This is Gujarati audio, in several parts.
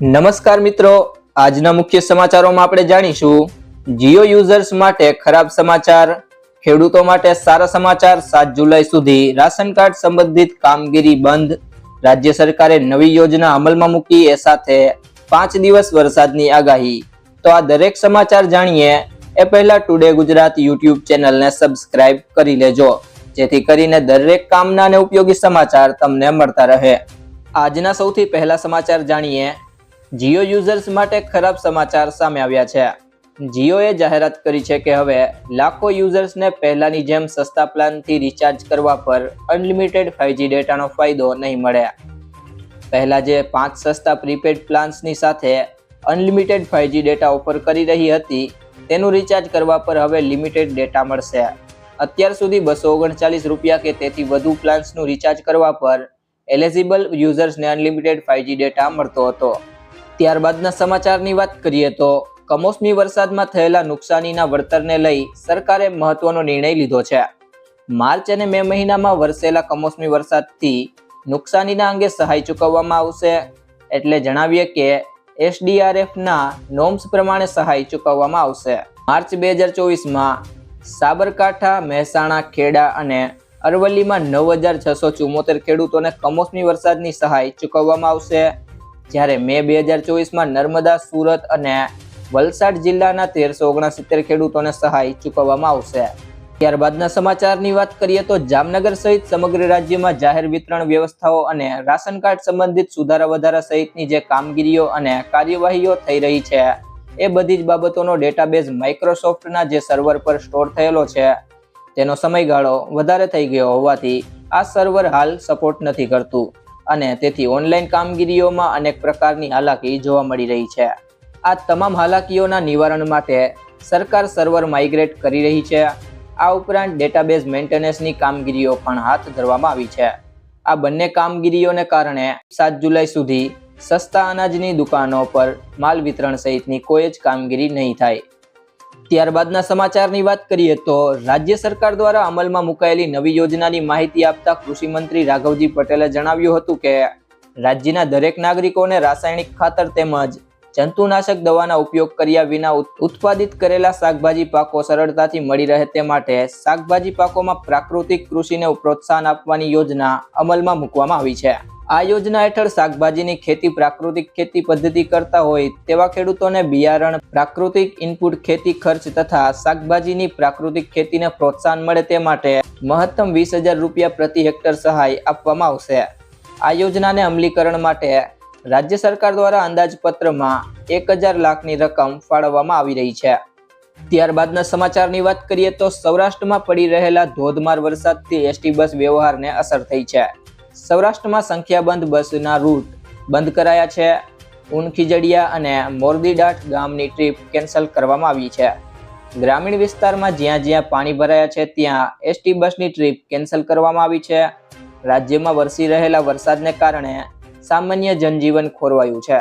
નમસ્કાર મિત્રો, આજના મુખ્ય સમાચારોમાં આપણે જાણીશું, જીઓ યુઝર્સ માટે ખરાબ સમાચાર, ખેડૂતો માટે સારા સમાચાર, સાત જુલાઈ સુધી રાશન કાર્ડ સંબંધિત કામગીરી બંધ, રાજ્ય સરકારે નવી યોજના અમલમાં મૂકી એ સાથે પાંચ દિવસ વરસાદની આગાહી. તો આ દરેક સમાચાર જાણીએ, એ પહેલા ટુડે ગુજરાત યુટ્યુબ ચેનલને સબસ્ક્રાઇબ કરી લેજો, જેથી કરીને દરેક કામના અને ઉપયોગી સમાચાર તમને મળતા રહે. આજના સૌથી પહેલા સમાચાર જાણીએ જીઓ યુઝર્સ માટે ખરાબ સમાચાર સામે આવ્યા છે. જીઓએ જાહેરાત કરી છે કે હવે લાખો યુઝર્સને પહેલાની જેમ સસ્તા પ્લાનથી રિચાર્જ કરવા પર અનલિમિટેડ ફાઇવજી ડેટાનો ફાયદો નહીં મળે. પહેલાં જે પાંચ સસ્તા પ્રીપેડ પ્લાન્સની સાથે અનલિમિટેડ ફાઇવજી ડેટા ઓફર કરી રહી હતી, તેનું રિચાર્જ કરવા પર હવે લિમિટેડ ડેટા મળશે. અત્યાર સુધી બસો ઓગણચાલીસ રૂપિયા કે તેથી વધુ પ્લાન્સનું રિચાર્જ કરવા પર એલિજિબલ યુઝર્સને અનલિમિટેડ ફાઇવજી ડેટા મળતો હતો. ત્યારબાદના સમાચારની વાત કરીએ તો કમોસમી વરસાદમાં થયેલા નુકસાનીના વળતરને લઈ સરકારે મહત્વનો નિર્ણય લીધો છે. માર્ચ અને મે મહિનામાં વરસેલા કમોસમી વરસાદથી નુકસાનીના અંગે સહાય ચૂકવવામાં આવશે એટલે જણાવીએ કે એસડીઆરએફના નોમ્સ પ્રમાણે સહાય ચૂકવવામાં આવશે. માર્ચ બે હજાર ચોવીસમાં સાબરકાંઠા, મહેસાણા, ખેડા અને અરવલ્લીમાં નવ હજાર છસો ચુમ્મોતેર ખેડૂતોને કમોસમી વરસાદની સહાય ચૂકવવામાં આવશે. જ્યારે મે બે હજાર ચોવીસમાં નર્મદા, સુરત અને વલસાડ જિલ્લાના તેરસો ઓગણસિત્તેર ખેડૂતોને સહાય ચૂકવવામાં આવશે. ત્યારબાદના સમાચારની વાત કરીએ તો જામનગર સહિત સમગ્ર રાજ્યમાં જાહેર વિતરણ વ્યવસ્થાઓ અને રાશન કાર્ડ સંબંધિત સુધારા વધારા સહિતની જે કામગીરીઓ અને કાર્યવાહીઓ થઈ રહી છે, એ બધી જ બાબતોનો ડેટાબેઝ માઇક્રોસોફ્ટના જે સર્વર પર સ્ટોર થયેલો છે, તેનો સમયગાળો વધારે થઈ ગયો હોવાથી આ સર્વર હાલ સપોર્ટ નથી કરતું. અને તેથી ઓનલાઈન કામગીરીઓમાં અનેક પ્રકારની હાલાકી જોવા મળી રહી છે. આ તમામ હાલાકીઓના નિવારણ માટે સરકાર સર્વર માઇગ્રેટ કરી રહી છે. આ ઉપરાંત ડેટાબેઝ મેન્ટેનન્સની કામગીરીઓ પણ હાથ ધરવામાં આવી છે. આ બંને કામગીરીઓને કારણે સાત જુલાઈ સુધી સસ્તા અનાજની દુકાનો પર માલ વિતરણ સહિતની કોઈ જ કામગીરી નહીં થાય. ત્યારબાદના સમાચારની વાત કરીએ તો રાજ્ય સરકાર દ્વારા અમલમાં મુકાયેલી નવી યોજનાની માહિતી આપતા કૃષિમંત્રી રાઘવજી પટેલે જણાવ્યું હતું કે રાજ્યના દરેક નાગરિકોને રાસાયણિક ખાતર તેમજ જંતુનાશક દવાના ઉપયોગ કર્યા વિના ઉત- ઉત્પાદિત કરેલા શાકભાજી પાકો સરળતાથી મળી રહે તે માટે શાકભાજી પાકોમાં પ્રાકૃતિક કૃષિને પ્રોત્સાહન આપવાની યોજના અમલમાં મૂકવામાં આવી છે. આ યોજના હેઠળ શાકભાજીની ખેતી પ્રાકૃતિક ખેતી પદ્ધતિ કરતા હોય તેવા ખેડૂતોને બિયારણ, પ્રાકૃતિક ઇનપુટ ખેતી ખર્ચ તથા શાકભાજીની પ્રાકૃતિક ખેતીને પ્રોત્સાહન મળે તે માટે મહત્તમ વીસ હજાર રૂપિયા પ્રતિ હેક્ટર સહાય આપવામાં આવશે. આ યોજનાને અમલીકરણ માટે રાજ્ય સરકાર દ્વારા અંદાજપત્રમાં એક હજાર લાખની રકમ ફાળવવામાં આવી રહી છે. ત્યારબાદના સમાચારની વાત કરીએ તો સૌરાષ્ટ્રમાં પડી રહેલા ધોધમાર વરસાદથી એસટી બસ વ્યવહારને અસર થઈ છે. સૌરાષ્ટ્રમાં સંખ્યાબંધ બસના રૂટ બંધ કરાયા છે. ઉનખીજડિયા અને મોરદીડાટ ગામની ટ્રીપ કેન્સલ કરવામાં આવી છે. ગ્રામીણ વિસ્તારમાં જ્યાં જ્યાં પાણી ભરાયા છે, ત્યાં એસટી બસની ટ્રીપ કેન્સલ કરવામાં આવી છે. રાજ્યમાં વરસી રહેલા વરસાદને કારણે સામાન્ય જનજીવન ખોરવાયું છે.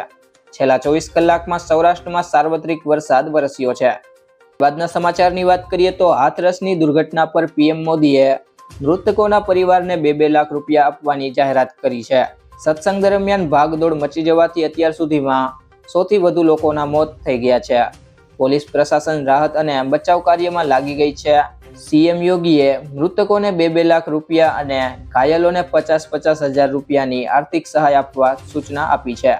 છેલ્લા ચોવીસ કલાકમાં સૌરાષ્ટ્રમાં સાર્વત્રિક વરસાદ વરસ્યો છે. બાદના સમાચારની વાત કરીએ તો હાથરસની દુર્ઘટના પર પીએમ મોદીએ મૃતકોના પરિવારને બે બે લાખ રૂપિયા આપવાની જાહેરાત કરી છે. સત્સંગ દરમિયાન ભાગદોડ મચી જવાથી અત્યાર સુધીમાં સૌથી વધુ લોકોના મોત થઈ ગયા છે. પોલીસ પ્રશાસન રાહત અને બચાવ કાર્યમાં લાગી ગઈ છે. સીએમ યોગીએ મૃતકોને બે બે લાખ રૂપિયા અને ઘાયલોને પચાસ પચાસ હજાર રૂપિયાની આર્થિક સહાય આપવા સૂચના આપી છે.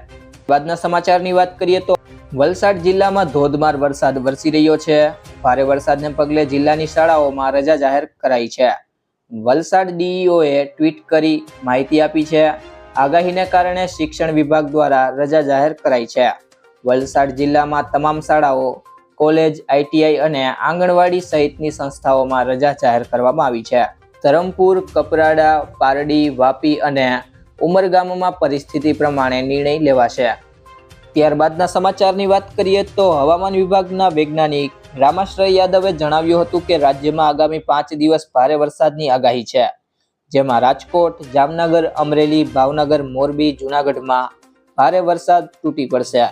બાદના સમાચારની વાત કરીએ તો વલસાડ જિલ્લામાં ધોધમાર વરસાદ વરસી રહ્યો છે. ભારે વરસાદને પગલે જિલ્લાની શાળાઓમાં રજા જાહેર કરાઈ છે. વલસાડ ડીઈઓએ ટ્વીટ કરી માહિતી આપી છે. આગાહીને કારણે શિક્ષણ વિભાગ દ્વારા રજા જાહેર કરાઈ છે. વલસાડ જિલ્લામાં તમામ શાળાઓ, કોલેજ આઈટીઆઈ અને આંગણવાડી સહિતની સંસ્થાઓમાં રજા જાહેર કરવામાં આવી છે. ધરમપુર, કપરાડા, પારડી, વાપી અને ઉમરગામમાં પરિસ્થિતિ પ્રમાણે નિર્ણય લેવાશે. ત્યારબાદના સમાચારની વાત કરીએ તો હવામાન વિભાગના વૈજ્ઞાનિક રામાશ્રય યાદવે જણાવ્યું હતું કે રાજ્યમાં આગામી પાંચ દિવસ ભારે વરસાદની આગાહી છે. જેમાં રાજકોટ, જામનગર, અમરેલી, ભાવનગર, મોરબી, જુનાગઢમાં ભારે વરસાદ તૂટી પડશે.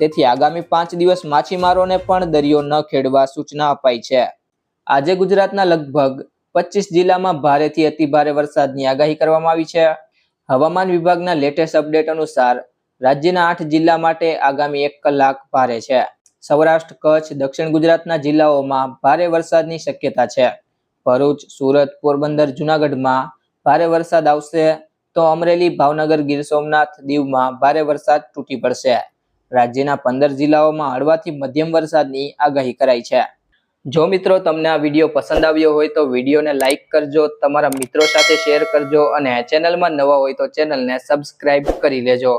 તેથી આગામી પાંચ દિવસ માછીમારોને પણ દરિયો ન ખેડવા સૂચના અપાઈ છે. આજે ગુજરાતના લગભગ પચીસ જિલ્લામાં ભારેથી અતિ ભારે વરસાદની આગાહી કરવામાં આવી છે. હવામાન વિભાગના લેટેસ્ટ અપડેટ અનુસાર રાજ્યના આઠ જિલ્લા માટે આગામી એક કલાક ભારે છે. સૌરાષ્ટ્ર, કચ્છ, દક્ષિણ ગુજરાતના જિલ્લાઓમાં ભારે વરસાદની શક્યતા છે. ભરૂચ, સુરત, પોરબંદર, જુનાગઢમાં ભારે વરસાદ આવશે તો અમરેલી, ભાવનગર, ગીર સોમનાથ દીવમાં ભારે વરસાદ તૂટી પડશે. રાજ્યના પંદર જિલ્લાઓમાં હળવાથી મધ્યમ વરસાદની આગાહી કરાઈ છે. જો મિત્રો તમને આ વીડિયો પસંદ આવ્યો હોય તો વિડીયોને લાઇક કરજો, તમારા મિત્રો સાથે શેર કરજો અને ચેનલમાં નવા હોય તો ચેનલને સબસ્ક્રાઇબ કરી લેજો.